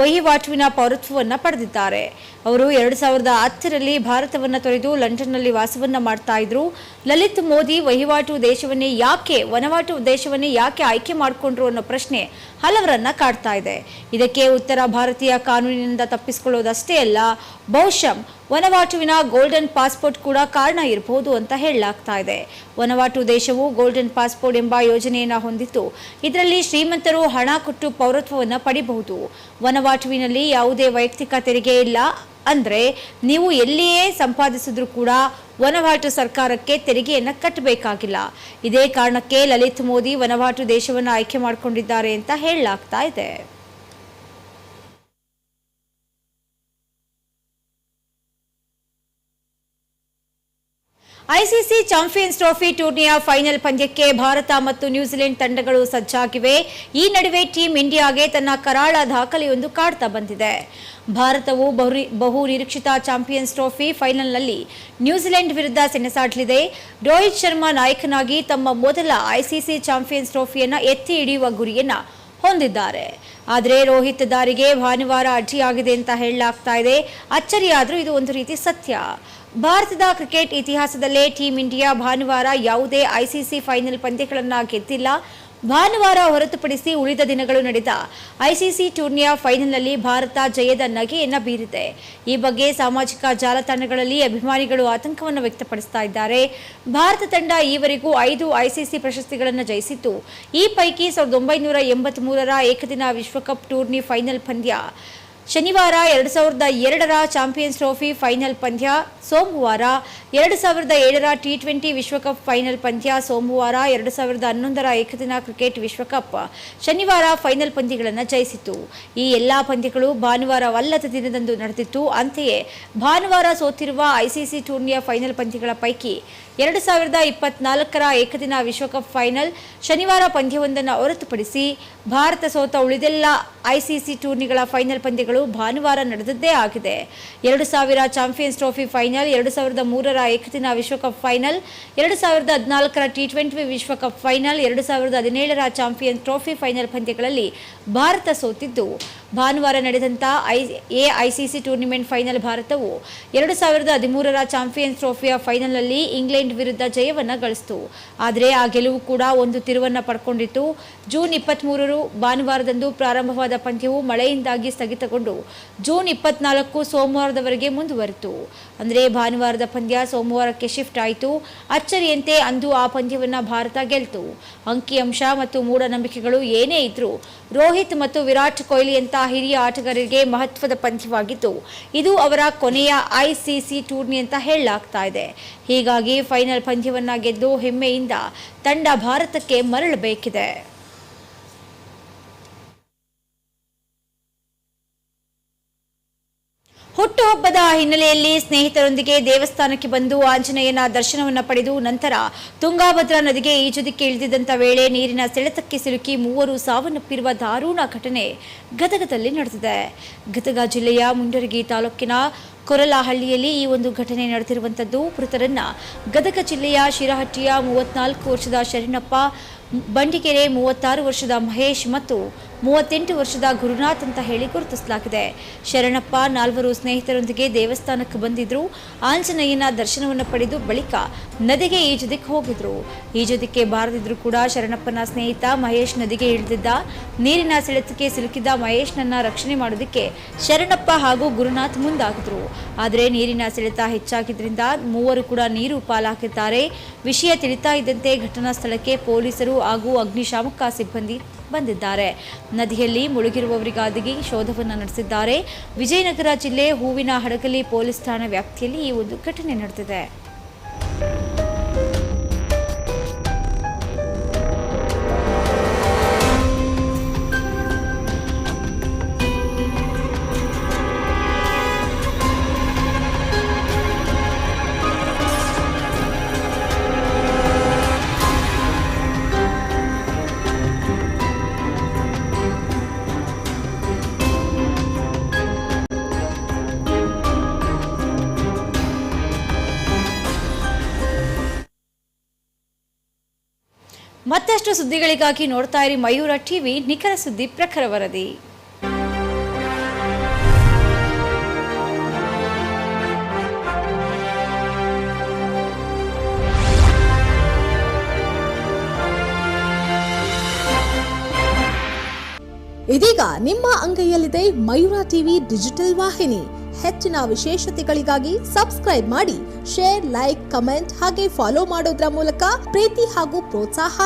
ವಹಿವಾಟುವಿನ ಪೌರತ್ವವನ್ನು ಪಡೆದಿದ್ದಾರೆ. ಅವರು ಎರಡು ಸಾವಿರದ ಹತ್ತರಲ್ಲಿ ಭಾರತವನ್ನು ತೊರೆದು ಲಂಡನ್ನಲ್ಲಿ ವಾಸವನ್ನ ಮಾಡ್ತಾ ಇದ್ರು. ಲಲಿತ್ ಮೋದಿ ವಹಿವಾಟು ದೇಶವನ್ನೇ ಯಾಕೆ, ವನವಾಟು ದೇಶವನ್ನೇ ಯಾಕೆ ಆಯ್ಕೆ ಮಾಡಿಕೊಂಡ್ರು ಅನ್ನೋ ಪ್ರಶ್ನೆ ಹಲವರನ್ನ ಕಾಡ್ತಾ ಇದೆ. ಇದಕ್ಕೆ ಉತ್ತರ ಭಾರತೀಯ ಕಾನೂನಿನಿಂದ ತಪ್ಪಿಸಿಕೊಳ್ಳೋದಷ್ಟೇ ಅಲ್ಲ ಬಹುಶಃ ವನವಾಟುವಿನ ಗೋಲ್ಡನ್ ಪಾಸ್ಪೋರ್ಟ್ ಕೂಡ ಕಾರಣ ಇರಬಹುದು ಅಂತ ಹೇಳಲಾಗ್ತಾ ಇದೆ. ವನವಾಟು ದೇಶವು ಗೋಲ್ಡನ್ ಪಾಸ್ಪೋರ್ಟ್ ಎಂಬ ಯೋಜನೆಯನ್ನು ಹೊಂದಿತ್ತು. ಇದರಲ್ಲಿ ಶ್ರೀಮಂತರು ಹಣ ಕೊಟ್ಟು ಪೌರತ್ವವನ್ನು ಪಡಿಬಹುದು. ವನವಾಟುವಿನಲ್ಲಿ ಯಾವುದೇ ವೈಯಕ್ತಿಕ ತೆರಿಗೆ ಇಲ್ಲ ಅಂದ್ರೆ ನೀವು ಎಲ್ಲಿಯೇ ಸಂಪಾದಿಸಿದ್ರೂ ಕೂಡ ವನವಾಟು ಸರ್ಕಾರಕ್ಕೆ ತೆರಿಗೆಯನ್ನು ಕಟ್ಟಬೇಕಾಗಿಲ್ಲ. ಇದೇ ಕಾರಣಕ್ಕೆ ಲಲಿತ್ ಮೋದಿ ವನವಾಟು ದೇಶವನ್ನು ಆಯ್ಕೆ ಮಾಡಿಕೊಂಡಿದ್ದಾರೆ ಅಂತ ಹೇಳಲಾಗ್ತಾ ಇದೆ. ಐಸಿಸಿ ಚಾಂಪಿಯನ್ಸ್ ಟ್ರೋಫಿ ಟೂರ್ನಿಯ ಫೈನಲ್ ಪಂದ್ಯಕ್ಕೆ ಭಾರತ ಮತ್ತು ನ್ಯೂಜಿಲೆಂಡ್ ತಂಡಗಳು ಸಜ್ಜಾಗಿವೆ. ಈ ನಡುವೆ ಟೀಂ ಇಂಡಿಯಾಗೆ ತನ್ನ ಕರಾಳ ದಾಖಲೆಯೊಂದು ಕಾಡ್ತಾ ಬಂದಿದೆ. ಭಾರತವು ಬಹು ನಿರೀಕ್ಷಿತ ಚಾಂಪಿಯನ್ಸ್ ಟ್ರೋಫಿ ಫೈನಲ್ನಲ್ಲಿ ನ್ಯೂಜಿಲೆಂಡ್ ವಿರುದ್ಧ ಸೆಣಸಾಡಲಿದೆ. ರೋಹಿತ್ ಶರ್ಮಾ ನಾಯಕನಾಗಿ ತಮ್ಮ ಮೊದಲ ಐಸಿಸಿ ಚಾಂಪಿಯನ್ಸ್ ಟ್ರೋಫಿಯನ್ನು ಎತ್ತಿ ಹಿಡಿಯುವ ಗುರಿಯನ್ನು ಹೊಂದಿದ್ದಾರೆ. ಆದರೆ ರೋಹಿತ್ ದಾರಿಗೆ ಭಾನುವಾರ ಅಡ್ಡಿಯಾಗಿದೆ ಅಂತ ಹೇಳಲಾಗ್ತಾ ಇದೆ. ಅಚ್ಚರಿಯಾದರೂ ಇದು ಒಂದು ರೀತಿ ಸತ್ಯ. ಭಾರತದ ಕ್ರಿಕೆಟ್ ಇತಿಹಾಸದಲ್ಲೇ ಟೀಂ ಇಂಡಿಯಾ ಭಾನುವಾರ ಯಾವುದೇ ಐಸಿಸಿ ಫೈನಲ್ ಪಂದ್ಯಗಳನ್ನು ಗೆದ್ದಿಲ್ಲ. ಭಾನುವಾರ ಹೊರತುಪಡಿಸಿ ಉಳಿದ ದಿನಗಳು ನಡೆದ ಐಸಿಸಿ ಟೂರ್ನಿಯ ಫೈನಲ್ನಲ್ಲಿ ಭಾರತ ಜಯದ ನಗೆಯನ್ನ ಬೀರಿದೆ. ಈ ಬಗ್ಗೆ ಸಾಮಾಜಿಕ ಜಾಲತಾಣಗಳಲ್ಲಿ ಅಭಿಮಾನಿಗಳು ಆತಂಕವನ್ನು ವ್ಯಕ್ತಪಡಿಸ್ತಾ ಇದ್ದಾರೆ. ಭಾರತ ತಂಡ ಈವರೆಗೂ ಐದು ಐಸಿಸಿ ಪ್ರಶಸ್ತಿಗಳನ್ನು ಜಯಿಸಿತ್ತು. ಈ ಪೈಕಿ ಸಾವಿರದ ಒಂಬೈನೂರ ಎಂಬತ್ತ್ ಏಕದಿನ ವಿಶ್ವಕಪ್ ಟೂರ್ನಿ ಫೈನಲ್ ಪಂದ್ಯ ಶನಿವಾರ ಎರಡು ಸಾವಿರದ ಎರಡರ ಚಾಂಪಿಯನ್ಸ್ ಟ್ರೋಫಿ ಫೈನಲ್ ಪಂದ್ಯ. ಸೋಮವಾರ ಎರಡು ಸಾವಿರದ ಏಳರ ಟಿ ಟ್ವೆಂಟಿ ವಿಶ್ವಕಪ್ ಫೈನಲ್ ಪಂದ್ಯ. ಸೋಮವಾರ ಎರಡು ಸಾವಿರದ ಹನ್ನೊಂದರ ಏಕದಿನ ಕ್ರಿಕೆಟ್ ವಿಶ್ವಕಪ್. ಶನಿವಾರ ಫೈನಲ್ ಪಂದ್ಯಗಳನ್ನು ಜಯಿಸಿತು. ಈ ಎಲ್ಲಾ ಪಂದ್ಯಗಳು ಭಾನುವಾರವಲ್ಲದ ದಿನದಂದು ನಡೆದಿತ್ತು. ಅಂತೆಯೇ ಭಾನುವಾರ ಸೋತಿರುವ ಐಸಿಸಿ ಟೂರ್ನಿಯ ಫೈನಲ್ ಪಂದ್ಯಗಳ ಪೈಕಿ ಎರಡು ಸಾವಿರದ ಇಪ್ಪತ್ನಾಲ್ಕರ ಏಕದಿನ ವಿಶ್ವಕಪ್ ಫೈನಲ್ ಶನಿವಾರ ಪಂದ್ಯವೊಂದನ್ನು ಹೊರತುಪಡಿಸಿ ಭಾರತ ಸೋತ ಉಳಿದೆಲ್ಲ ಐಸಿಸಿ ಟೂರ್ನಿಗಳ ಫೈನಲ್ ಪಂದ್ಯಗಳು ಭಾನುವಾರ ನಡೆದದ್ದೇ ಆಗಿದೆ. ಎರಡು ಸಾವಿರ ಚಾಂಪಿಯನ್ಸ್ ಟ್ರೋಫಿ ಫೈನಲ್, ಎರಡು ಸಾವಿರದ ಮೂರರ ಏಕದಿನ ವಿಶ್ವಕಪ್ ಫೈನಲ್, ಎರಡು ಸಾವಿರದ ಹದಿನಾಲ್ಕರ ಟಿ ಟ್ವೆಂಟಿ ವಿಶ್ವಕಪ್ ಫೈನಲ್, ಎರಡು ಸಾವಿರದ ಹದಿನೇಳರ ಚಾಂಪಿಯನ್ಸ್ ಟ್ರೋಫಿ ಫೈನಲ್ ಪಂದ್ಯಗಳಲ್ಲಿ ಭಾರತ ಸೋತಿದ್ದು. ಭಾನುವಾರ ನಡೆದಂತಹ ಐ ಎಐಸಿಸಿ ಟೂರ್ನಿಮೆಂಟ್ ಫೈನಲ್ ಭಾರತವು ಎರಡು ಸಾವಿರದ ಹದಿಮೂರರ ಚಾಂಪಿಯನ್ಸ್ ಟ್ರೋಫಿಯ ಫೈನಲ್ನಲ್ಲಿ ಇಂಗ್ಲೆಂಡ್ ವಿರುದ್ಧ ಜಯವನ್ನು ಗಳಿಸಿತು. ಆದರೆ ಆ ಗೆಲುವು ಕೂಡ ಒಂದು ತಿರುವನ್ನು ಪಡ್ಕೊಂಡಿತ್ತು. ಜೂನ್ ಇಪ್ಪತ್ತ್ಮೂರರು ಭಾನುವಾರದಂದು ಪ್ರಾರಂಭವಾದ ಪಂದ್ಯವು ಮಳೆಯಿಂದಾಗಿ ಸ್ಥಗಿತಗೊಂಡು ಜೂನ್ ಇಪ್ಪತ್ನಾಲ್ಕು ಸೋಮವಾರದವರೆಗೆ ಮುಂದುವರಿತು. ಅಂದರೆ ಭಾನುವಾರದ ಪಂದ್ಯ ಸೋಮವಾರಕ್ಕೆ ಶಿಫ್ಟ್ ಆಯಿತು. ಅಚ್ಚರಿಯಂತೆ ಅಂದು ಆ ಪಂದ್ಯವನ್ನು ಭಾರತ ಗೆಲ್ತು. ಅಂಕಿಅಂಶ ಮತ್ತು ಮೂಢನಂಬಿಕೆಗಳು ಏನೇ ಇದ್ರೂ ರೋಹಿತ್ ಮತ್ತು ವಿರಾಟ್ ಕೊಹ್ಲಿಯಂತಹ ಹಿರಿಯ ಆಟಗಾರರಿಗೆ ಮಹತ್ವದ ಪಂದ್ಯವಾಗಿತ್ತು ಇದು ಅವರ ಕೊನೆಯ ಐಸಿಸಿ ಟೂರ್ನಿ ಅಂತ ಹೇಳಲಾಗ್ತಾ ಇದೆ. ಹೀಗಾಗಿ ಫೈನಲ್ ಪಂದ್ಯವನ್ನ ಗೆದ್ದು ಹೆಮ್ಮೆಯಿಂದ ತಂಡ ಭಾರತಕ್ಕೆ ಮರಳಬೇಕಿದೆ. ಹುಟ್ಟುಹಬ್ಬದ ಹಿನ್ನೆಲೆಯಲ್ಲಿ ಸ್ನೇಹಿತರೊಂದಿಗೆ ದೇವಸ್ಥಾನಕ್ಕೆ ಬಂದು ಆಂಜನೇಯನ ದರ್ಶನವನ್ನು ಪಡೆದು ನಂತರ ತುಂಗಾಭದ್ರಾ ನದಿಗೆ ಈಜುದಿಕ್ಕೆ ಇಳಿದಿದ್ದಂಥ ವೇಳೆ ನೀರಿನ ಸೆಳೆತಕ್ಕೆ ಸಿಲುಕಿ ಮೂವರು ಸಾವನ್ನಪ್ಪಿರುವ ದಾರುಣ ಘಟನೆ ಗದಗದಲ್ಲಿ ನಡೆದಿದೆ. ಗದಗ ಜಿಲ್ಲೆಯ ಮುಂಡರಗಿ ತಾಲೂಕಿನ ಕೊರಲಹಳ್ಳಿಯಲ್ಲಿ ಈ ಒಂದು ಘಟನೆ ನಡೆದಿರುವಂಥದ್ದು. ಮೃತರನ್ನ ಗದಗ ಜಿಲ್ಲೆಯ ಶಿರಹಟ್ಟಿಯ ಮೂವತ್ನಾಲ್ಕು ವರ್ಷದ ಶರಣಪ್ಪ ಬಂಡಿಕೆರೆ ಮೂವತ್ತಾರು ವರ್ಷದ ಮಹೇಶ್ ಮತ್ತು ಮೂವತ್ತೆಂಟು ವರ್ಷದ ಗುರುನಾಥ್ ಅಂತ ಹೇಳಿ ಗುರುತಿಸಲಾಗಿದೆ. ಶರಣಪ್ಪ ನಾಲ್ವರು ಸ್ನೇಹಿತರೊಂದಿಗೆ ದೇವಸ್ಥಾನಕ್ಕೆ ಬಂದಿದ್ರು. ಆಂಜನೇಯನ ದರ್ಶನವನ್ನು ಪಡೆದು ಬಳಿಕ ನದಿಗೆ ಈಜುದಿಕ್ಕೆ ಹೋಗಿದ್ರು. ಈಜುದಿಕ್ಕೆ ಬಾರದಿದ್ರು ಕೂಡ ಶರಣಪ್ಪನ ಸ್ನೇಹಿತ ಮಹೇಶ್ ನದಿಗೆ ಇಳಿದಿದ್ದ. ನೀರಿನ ಸೆಳೆತಕ್ಕೆ ಸಿಲುಕಿದ್ದ ಮಹೇಶ್ನನ್ನ ರಕ್ಷಣೆ ಮಾಡೋದಕ್ಕೆ ಶರಣಪ್ಪ ಹಾಗೂ ಗುರುನಾಥ್ ಮುಂದಾಗಿದ್ರು. ಆದರೆ ನೀರಿನ ಸೆಳೆತ ಹೆಚ್ಚಾಗಿದ್ದರಿಂದ ಮೂವರು ಕೂಡ ನೀರು ಪಾಲಾಗಿದ್ದಾರೆ. ವಿಷಯ ತಿಳಿತಾ ಇದ್ದಂತೆ ಘಟನಾ ಸ್ಥಳಕ್ಕೆ ಪೊಲೀಸರು ಹಾಗೂ ಅಗ್ನಿಶಾಮಕ ಸಿಬ್ಬಂದಿ ಬಂದಿದ್ದಾರೆ. ನದಿಯಲ್ಲಿ ಮುಳುಗಿರುವವರಿಗಾಗಿ ಶೋಧವನ್ನು ನಡೆಸಿದ್ದಾರೆ. ವಿಜಯನಗರ ಜಿಲ್ಲೆ ಹೂವಿನ ಹಡಗಲಿ ಪೊಲೀಸ್ ಠಾಣಾ ವ್ಯಾಪ್ತಿಯಲ್ಲಿ ಈ ಒಂದು ಘಟನೆ ನಡೆದಿದೆ. ಸುದ್ದಿಗಳಿಗಾಗಿ ನೋಡ್ತಾ ಇರಿ ಮಯೂರ ಟಿವಿ, ನಿಖರ ಸುದ್ದಿ ಪ್ರಖರ ವರದಿ. ಇದೀಗ ನಿಮ್ಮ ಅಂಗೈಯಲ್ಲಿದೆ ಮಯೂರ ಟಿವಿ ಡಿಜಿಟಲ್ ವಾಹಿನಿ. ಹೆಚ್ಚಿನ ವಿಶೇಷತೆಗಳಿಗಾಗಿ ಸಬ್ಸ್ಕ್ರೈಬ್ ಮಾಡಿ, ಶೇರ್, ಲೈಕ್, ಕಮೆಂಟ್ ಹಾಗೆ ಫಾಲೋ ಮಾಡೋದ್ರ ಮೂಲಕ ಪ್ರೀತಿ ಹಾಗೂ ಪ್ರೋತ್ಸಾಹ